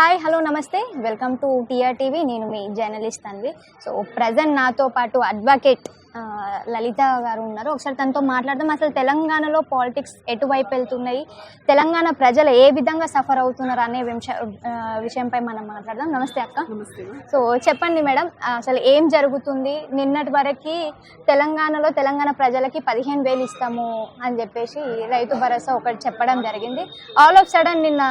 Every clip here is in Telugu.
Hi hello namaste. Welcome to T R TV me journalist అండి సో ప్రజెంట్ నాతో పాటు అడ్వకేట్ లలిత గారు ఉన్నారు. ఒకసారి తనతో మాట్లాడదాం. అసలు తెలంగాణలో పాలిటిక్స్ ఎటువైపు వెళ్తున్నాయి? తెలంగాణ ప్రజలు ఏ విధంగా సఫర్ అవుతున్నారు అనే విషయంపై మనం మాట్లాడదాం. నమస్తే అక్క. నమస్తే. సో చెప్పండి మేడం అసలు ఏం జరుగుతుంది? నిన్నటి వరకు తెలంగాణలో తెలంగాణ ప్రజలకి పదిహేను వేలు ఇస్తాము అని చెప్పేసి రైతు భరోసా ఒకటి చెప్పడం జరిగింది. ఆల్ ఆఫ్ సడన్ నిన్న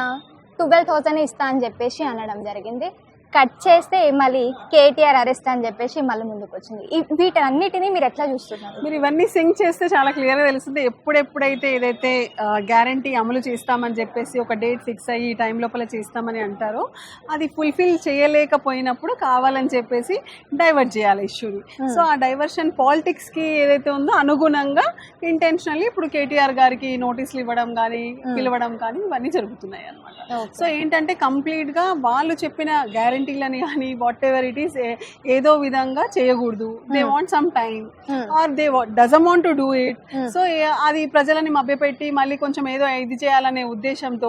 ట్వెల్వ్ థౌసండ్ ఇస్తా అని చెప్పేసి అనడం జరిగింది. కట్ చేస్తే మళ్ళీ కేటీఆర్ అరెస్ట్ అని చెప్పేసి మళ్ళీ ముందుకు వచ్చింది వీటన్నిటిని మీరు ఎట్లా చూస్తున్నారు? మీరు ఇవన్నీ సింక్ చేస్తే చాలా క్లియర్గా తెలుస్తుంది. ఎప్పుడెప్పుడైతే ఏదైతే గ్యారంటీ అమలు చేస్తామని చెప్పేసి ఒక డేట్ ఫిక్స్ అయ్యి ఈ టైం లోపల చేస్తామని అంటారో అది ఫుల్ఫిల్ చేయలేకపోయినప్పుడు కావాలని చెప్పేసి డైవర్ట్ చేయాలి ఇష్యూని సో ఆ డైవర్షన్ పాలిటిక్స్కి ఏదైతే ఉందో అనుగుణంగా ఇంటెన్షనల్లీ ఇప్పుడు కేటీఆర్ గారికి నోటీసులు ఇవ్వడం కానీ పిలవడం కానీ ఇవన్నీ జరుగుతున్నాయి అనమాట. సో ఏంటంటే కంప్లీట్గా వాళ్ళు చెప్పిన గ్యారంటీలని కానీ వాట్ ఎవర్ ఇట్ ఈస్ ఏదో విధంగా చేయకూడదు. They want some time Hmm. Or they doesn't want to do it so అది ప్రజలని మభ్యపెట్టి మళ్ళీ కొంచెం ఏదో ఇది చేయాలనే ఉద్దేశంతో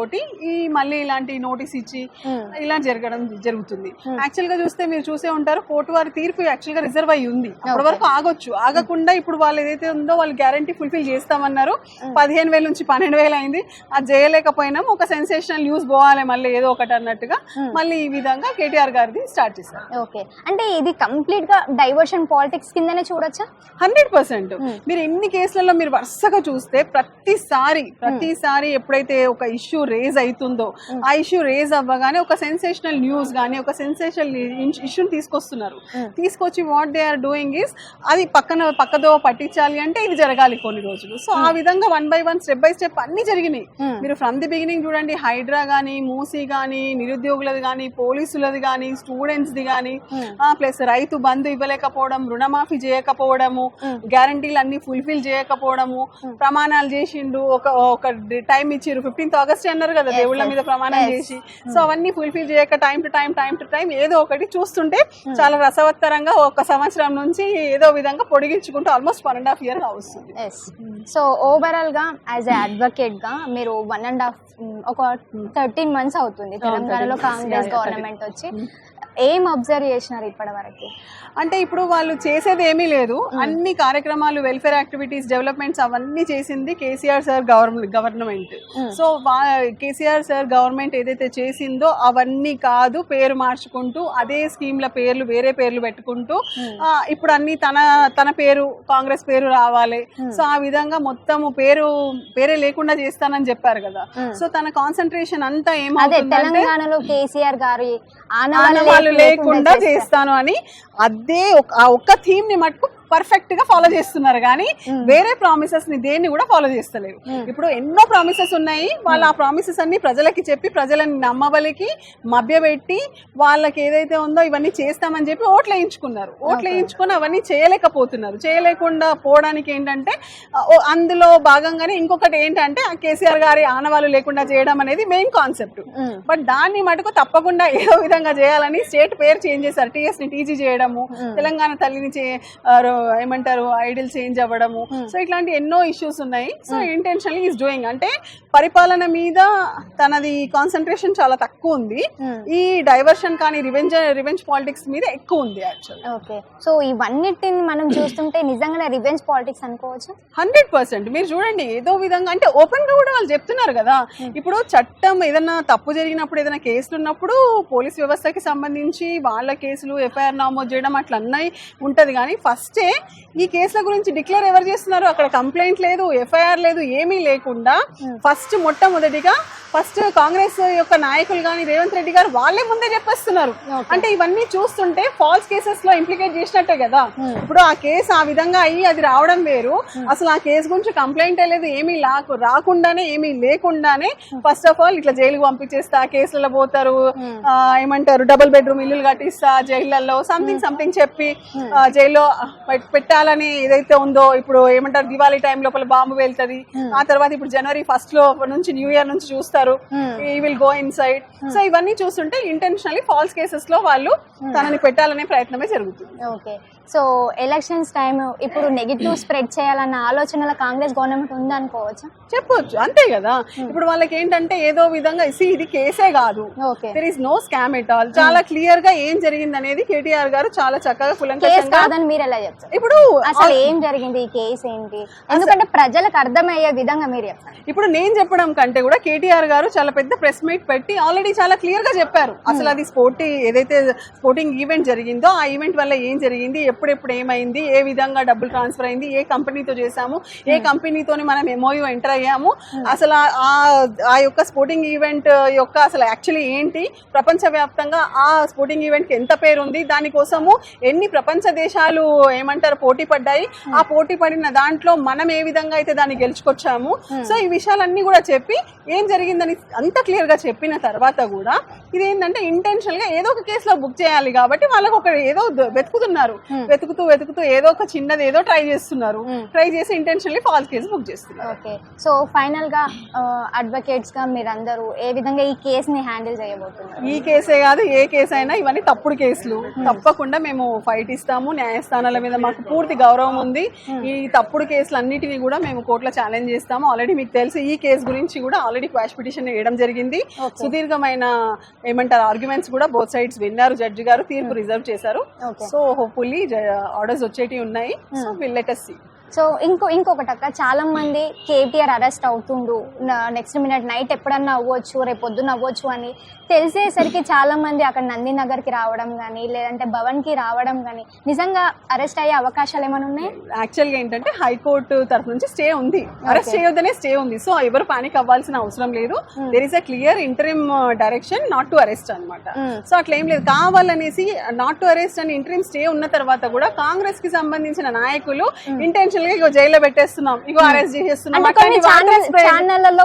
ఈ మళ్ళీ ఇలాంటి నోటీస్ ఇచ్చి Hmm. ఇలా జరగడం జరుగుతుంది. యాక్చువల్గా చూస్తే మీరు చూసే ఉంటారు కోర్టు వారి తీర్పు యాక్చువల్గా రిజర్వ్ అయ్యి ఉంది. అప్పటి వరకు ఆగొచ్చు. ఆగకుండా ఇప్పుడు వాళ్ళు ఏదైతే ఉందో వాళ్ళు గ్యారంటీ ఫుల్ఫిల్ చేస్తామన్నారు. పదిహేను వేల నుంచి పన్నెండు వేలు అయింది. అది చేయలేకపోయినాం. ఒక సెన్సేషనల్ న్యూస్ పోవాలి మళ్ళీ ఏదో ఒకటి అన్నట్టుగా. మళ్ళీ ఈ విధంగా కేటీఆర్ గారిది స్టార్ట్ చేశారు. ఓకే. అంటే ఇది కంప్లీట్గా డైవర్షన్ పాలిటిక్స్ కిందనే చూడొచ్చా? Hundred percent. మీరు ఎన్ని కేసులలో మీరు వరుసగా చూస్తే ప్రతిసారి ప్రతిసారి ఎప్పుడైతే ఒక ఇష్యూ రేజ్ అవుతుందో ఆ ఇష్యూ రేజ్ అవ్వగానే ఒక సెన్సేషనల్ న్యూస్ కానీ ఒక సెన్సేషనల్ ఇష్యూని తీసుకొస్తున్నారు. తీసుకొచ్చి what they are doing is అది పక్కన పక్కదో పట్టించాలి అంటే ఇది జరగాలి కొన్ని రోజులు. సో ఆ విధంగా one by one step by step అన్ని జరిగినాయి. Hmm. మీరు ఫ్రమ్ ది బిగినింగ్ చూడండి హైడ్రా కానీ మూసీ కానీ నిరుద్యోగులది కానీ పోలీసులది కానీ స్టూడెంట్స్ది కానీ ప్లస్ రైతు బంధు ఇవ్వలేకపోవడం రుణమాఫీ చేయకపోవడము గ్యారంటీలు అన్ని ఫుల్ఫిల్ చేయకపోవడము ప్రమాణాలు చేసిండు ఒక ఒక టైం ఇచ్చిర్రు. ఫిఫ్టీన్త్ ఆగస్ట్ అన్నారు కదా దేవుళ్ళ మీద ప్రమాణం చేసి. సో అవన్నీ ఫుల్ఫిల్ చేయక time to time time to time ఏదో ఒకటి చూస్తుంటే చాలా రసవత్తరంగా ఒక సంవత్సరం నుంచి ఏదో విధంగా పొడిగించుకుంటూ almost one and half years so ఓవరాల్గా యాజ్ ఎ అడ్వకేట్గా మీరు వన్ అండ్ హాఫ్ ఒక థర్టీన్ మంత్స్ అవుతుంది. తెలంగాణలో 13 months. కాంగ్రెస్ గవర్నమెంట్ వచ్చి ఏం అబ్జర్వ్ చేసినారు ఇప్పటి వరకు? అంటే ఇప్పుడు వాళ్ళు చేసేది ఏమీ లేదు. అన్ని కార్యక్రమాలు వెల్ఫేర్ యాక్టివిటీస్ డెవలప్మెంట్స్ అవన్నీ చేసింది KCR sir government so KCR sir government ఏదైతే చేసిందో అవన్నీ కాదు పేరు మార్చుకుంటూ అదే స్కీమ్ల పేర్లు వేరే పేర్లు పెట్టుకుంటూ ఇప్పుడు అన్ని తన తన పేరు కాంగ్రెస్ పేరు రావాలి. సో ఆ విధంగా మొత్తము పేరు పేరే లేకుండా చేస్తానని చెప్పారు కదా. సో తన కాన్సన్ట్రేషన్ అంతా అదే ఏమవుతుందంటే తెలంగాణలో కేసీఆర్ గారి ఆనవాళ్ళు లేకుండా చేస్తాను అని అదే ఆ ఒక్క థీమ్ని మటుకు పర్ఫెక్ట్గా ఫాలో చేస్తున్నారు కానీ వేరే ప్రామిసెస్ని దేన్ని కూడా ఫాలో చేస్తలేరు ఇప్పుడు ఎన్నో ప్రామిసెస్ ఉన్నాయి. వాళ్ళు ఆ ప్రామిసెస్ అన్ని ప్రజలకి చెప్పి ప్రజలని నమ్మబలికి మభ్యపెట్టి వాళ్ళకి ఏదైతే ఉందో ఇవన్నీ చేస్తామని చెప్పి ఓట్లు వేయించుకున్నారు. ఓట్లు వేయించుకొని అవన్నీ చేయలేకపోతున్నారు. చేయలేకుండా పోవడానికి ఏంటంటే అందులో భాగంగానే ఇంకొకటి ఏంటంటే కేసీఆర్ గారి ఆనవాళ్ళు లేకుండా చేయడం అనేది మెయిన్ కాన్సెప్ట్ బట్ దాన్ని మటుకు తప్పకుండా ఏదో విధంగా చేయాలని స్టేట్ పేరు చేంజ్ చేశారు. టీఎస్ని టీజీ చేయడము తెలంగాణ తల్లిని ఏమంటారు ఐడిల్ చేంజ్ అవ్వడము. సో ఇట్లాంటి ఎన్నో ఇష్యూస్ ఉన్నాయి. సో ఇంటెన్షనల్లీ ఈస్ డూయింగ్ అంటే పరిపాలన మీద తనది కాన్సన్ట్రేషన్ చాలా తక్కువ ఉంది. ఈ డైవర్షన్ కానీ రివెంజ్ రివెంజ్ పాలిటిక్స్ మీద ఎక్కువ ఉంది యాక్చువల్ ఓకే సో ఇవన్నిటిని మనం చూస్తుంటే నిజంగానే రివెంజ్ పాలిటిక్స్ అనుకోవచ్చు? Hundred percent. మీరు చూడండి ఏదో విధంగా అంటే ఓపెన్గా కూడా వాళ్ళు చెప్తున్నారు కదా. ఇప్పుడు చట్టం ఏదైనా తప్పు జరిగినప్పుడు ఏదైనా కేసులు ఉన్నప్పుడు పోలీస్ వ్యవస్థకి సంబంధించి వాళ్ళ కేసులు ఎఫ్ఐఆర్ నమోదు చేయడం అట్లా అన్నాయి ఉంటది. కానీ ఫస్టే ఈ కేసుల గురించి డిక్లేర్ ఎవరు చేస్తున్నారు? అక్కడ కంప్లైంట్ లేదు ఎఫ్ఐఆర్ లేదు ఏమీ లేకుండా ఫస్ట్ మొట్టమొదటిగా ఫస్ట్ కాంగ్రెస్ యొక్క నాయకులు కానీ రేవంత్ రెడ్డి గారు వాళ్ళే ముందే చెప్పేస్తున్నారు. అంటే ఇవన్నీ చూస్తుంటే ఫాల్స్ కేసెస్లో ఇంప్లికేట్ చేసినట్టే కదా. ఇప్పుడు ఆ కేసు ఆ విధంగా అయ్యి అది రావడం వేరు. అసలు ఆ కేసు గురించి కంప్లైంట్ లేదు ఏమీ లాకు రాకుండానే ఏమీ లేకుండానే ఫస్ట్ ఆఫ్ ఆల్ ఇట్లా జైలుకి పంపించేస్తా కేసులలో పోతారు. ఏమంటారు? డబుల్ బెడ్రూమ్ ఇల్లులు కట్టిస్తా జైళ్ళల్లో సంథింగ్ సంథింగ్ చెప్పి జైల్లో పెట్టాలని ఏదైతే ఉందో ఇప్పుడు ఏమంటారు దివాళీ టైం లోపల బాంబు వెళ్తది ఆ తర్వాత ఇప్పుడు జనవరి ఫస్ట్లో నుంచి న్యూ ఇయర్ నుంచి చూస్తారు. ఈ will go inside so ఇవన్నీ చూస్తుంటే ఇంటెన్షనల్లీ ఫాల్స్ కేసెస్లో వాళ్ళు తనని పెట్టాలనే ప్రయత్నమే జరుగుతుంది. ఓకే సో ఎలక్షన్స్ టైం ఇప్పుడు నెగిటివ్ స్ప్రెడ్ చేయాలన్న ఆలోచనలో కాంగ్రెస్ గవర్నమెంట్ ఉందనుకోవచ్చా? చెప్పొచ్చు. అంతే కదా. ఇప్పుడు వాళ్ళకి ఏంటంటే ఏదో విధంగా see, ఇది కేసే కాదు. There is no scam at all చాలా క్లియర్గా ఏం జరిగింది అనేది కేటీఆర్ గారు చాలా చక్కగా కులంకషంగా కాదని మీరు ఎలా చెప్తారు? ఇప్పుడు అసలు ఏం జరిగింది? ఈ కేసు ఏంటి? ఎందుకంటే ప్రజలకు అర్థమయ్యే విధంగా మీరు చెప్పండి ఇప్పుడు నేను చెప్పడం కంటే కూడా కేటీఆర్ గారు చాలా పెద్ద ప్రెస్ మీట్ పెట్టి ఆల్రెడీ చాలా క్లియర్గా చెప్పారు. అసలు అది స్పోర్టి ఏదైతే స్పోర్టింగ్ ఈవెంట్ జరిగిందో ఆ ఈవెంట్ వల్ల ఏం జరిగింది? ఎప్పుడెప్పుడు ఏమైంది? ఏ విధంగా డబ్బులు ట్రాన్స్ఫర్ అయింది? ఏ కంపెనీతో చేశాము? ఏ కంపెనీతోని మనం ఎంఓయూ ఎంటర్ అయ్యాము? అసలు ఆ- యొక్క స్పోర్టింగ్ ఈవెంట్ యొక్క అసలు యాక్చువల్లీ ఏంటి? ప్రపంచవ్యాప్తంగా ఆ స్పోర్టింగ్ ఈవెంట్కి ఎంత పేరు ఉంది దానికోసము ఎన్ని ప్రపంచ దేశాలు ఏమంటారు పోటీ పడ్డాయి. ఆ పోటీ పడిన దాంట్లో మనం ఏ విధంగా అయితే దాన్ని గెలుచుకొచ్చాము. సో ఈ విషయాలన్నీ కూడా చెప్పి ఏం జరిగిందని అంత క్లియర్గా చెప్పిన తర్వాత కూడా ఇది ఏంటంటే ఇంటెన్షనల్గా ఏదో ఒక కేసులో బుక్ చేయాలి కాబట్టి వాళ్ళకి ఒక ఏదో వెతుకుతున్నారు. వెతుకుతూ వెతుకుతూ ఏదో ఒక చిన్నది ఏదో ట్రై చేస్తున్నారు. ట్రై చేసి ఇంటెన్షనల్లీ ఫాల్స్ కేసు బుక్ చేస్తున్నారు. ఓకే. సో ఫైనల్గా అడ్వకేట్స్గా మీరందరూ ఏ విధంగా ఈ కేసుని హ్యాండిల్ చేయబోతున్నారు? ఈ కేసే కాదు ఏ కేసు అయినా ఇవన్నీ తప్పుడు కేసులు. తప్పకుండా మేము ఫైట్ ఇస్తాము న్యాయస్థానాల మీద మాకు పూర్తి గౌరవం ఉంది. ఈ తప్పుడు కేసులు అన్నిటిని కూడా మేము కోర్టులో ఛాలెంజ్ చేస్తాము. ఆల్రెడీ మీకు తెలుసు ఈ కేసు గురించి కూడా ఆల్రెడీ క్వాష్ పిటిషన్ వేయడం జరిగింది. సుదీర్ఘమైన ఏమంటారు ఆర్గ్యుమెంట్స్ కూడా బోత్ సైడ్స్ విన్నారు. జడ్జి గారు తీర్పు రిజర్వ్ చేశారు. Okay. సో హోప్ఫుల్లీ ఆర్డర్స్ వచ్చేటివి ఉన్నాయి. So will let see so ఇంకో ఇంకొకటి అక్క చాలా మంది కేటీఆర్ అరెస్ట్ అవుతుండు. నెక్స్ట్ మినిట్ నైట్ ఎప్పుడన్నా అవ్వచ్చు రేపు పొద్దున్న అవ్వచ్చు అని తెలిసేసరికి చాలా మంది అక్కడ నందినగర్కి రావడం కానీ లేదంటే భవన్కి రావడం కానీ నిజంగా అరెస్ట్ అయ్యే అవకాశాలు ఏమైనా ఉన్నాయి? యాక్చువల్గా ఏంటంటే హైకోర్టు తరఫు నుంచి స్టే ఉంది. అరెస్ట్ చేయొద్దనే స్టే ఉంది. సో ఎవరు పానిక్ అవ్వాల్సిన అవసరం లేదు. There is a clear interim direction not to arrest అన్నమాట. సో అట్లా ఏం లేదు. కావాలనేసి నాట్ టు అరెస్ట్ అని ఇంటరిమ్ స్టే ఉన్న తర్వాత కూడా కాంగ్రెస్కి సంబంధించిన నాయకులు ఇంటెన్షన్ గా ఇగో జైల్లో పెట్టేస్తున్నాం. ఇగో అరెస్ట్ చేసేస్తున్నాం.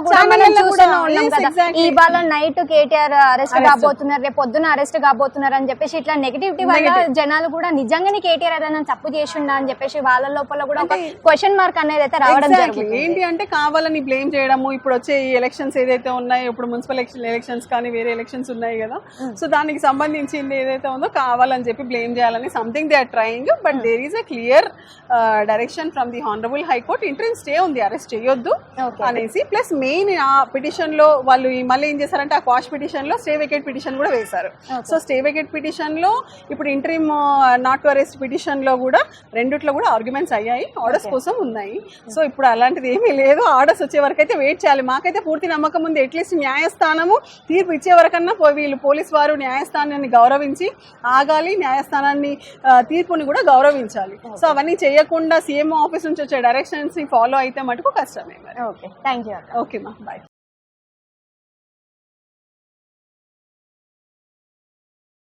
కూడా మనం చూస్తూనే ఉన్నాం yes, కదా. ఇవాళ నైట్ కేటీఆర్ అరెస్ట్ కాబోతున్నారు రేపు పొద్దున అరెస్ట్ కాబోతున్నారు అని చెప్పేసి ఇట్లా నెగిటివిటీ వల్ల జనాలు కూడా నిజంగానే కేటీఆర్ ఏదైనా తప్పు చేసిండా అని చెప్పేసి వాళ్ళ లోపల కూడా ఒక క్వశ్చన్ మార్క్ అనేది అయితే రావడం. జరుగుతుంది. ఏంటి అంటే కావాలని బ్లేమ్ చేయడము ఇప్పుడు వచ్చే ఈ ఎలక్షన్స్ ఏదైతే ఉన్నాయో ఇప్పుడు మున్సిపల్ ఎలక్షన్స్ కానీ వేరే ఎలక్షన్స్ ఉన్నాయి కదా. సో దానికి సంబంధించింది ఏదైతే ఉందో కావాలని చెప్పి బ్లేమ్ చేయాలని something they are trying but there is a clear direction from the honourable high court interim stay ఉంది అరెస్ట్ చేయొద్దు. అనేసి ప్లస్ మెయిన్ ఆ పిటిషన్లో వాళ్ళు మళ్ళీ ఏం చేశారంటే ఆ క్వాష్ పిటిషన్లో స్టే వెకేట్ పిటిషన్ కూడా వేశారు. సో స్టే వెకేట్ పిటిషన్లో ఇప్పుడు ఇంటరిమ్ నాట్ టు అరెస్ట్ పిటిషన్లో కూడా రెండిట్లో కూడా ఆర్గ్యుమెంట్స్ అయ్యాయి ఆర్డర్స్ కోసం ఉన్నాయి. సో ఇప్పుడు అలాంటిది ఏమీ లేదు ఆర్డర్స్ వచ్చే వరకు అయితే వెయిట్ చేయాలి. మాకైతే పూర్తి నమ్మకం ఉంది అట్లీస్ట్ న్యాయస్థానము తీర్పు ఇచ్చే వరకన్నా వీళ్ళు పోలీస్ వారు న్యాయస్థానాన్ని గౌరవించి ఆగాలి న్యాయస్థానాన్ని తీర్పుని కూడా గౌరవించాలి. సో అవన్నీ చేయకుండా సీఎం ఆఫీస్ నుంచి వచ్చే డైరెక్షన్స్ని ఫాలో అయితే మటుకు కష్టమే మరి. ఓకే థ్యాంక్ యూ ఓకే మా బాయ్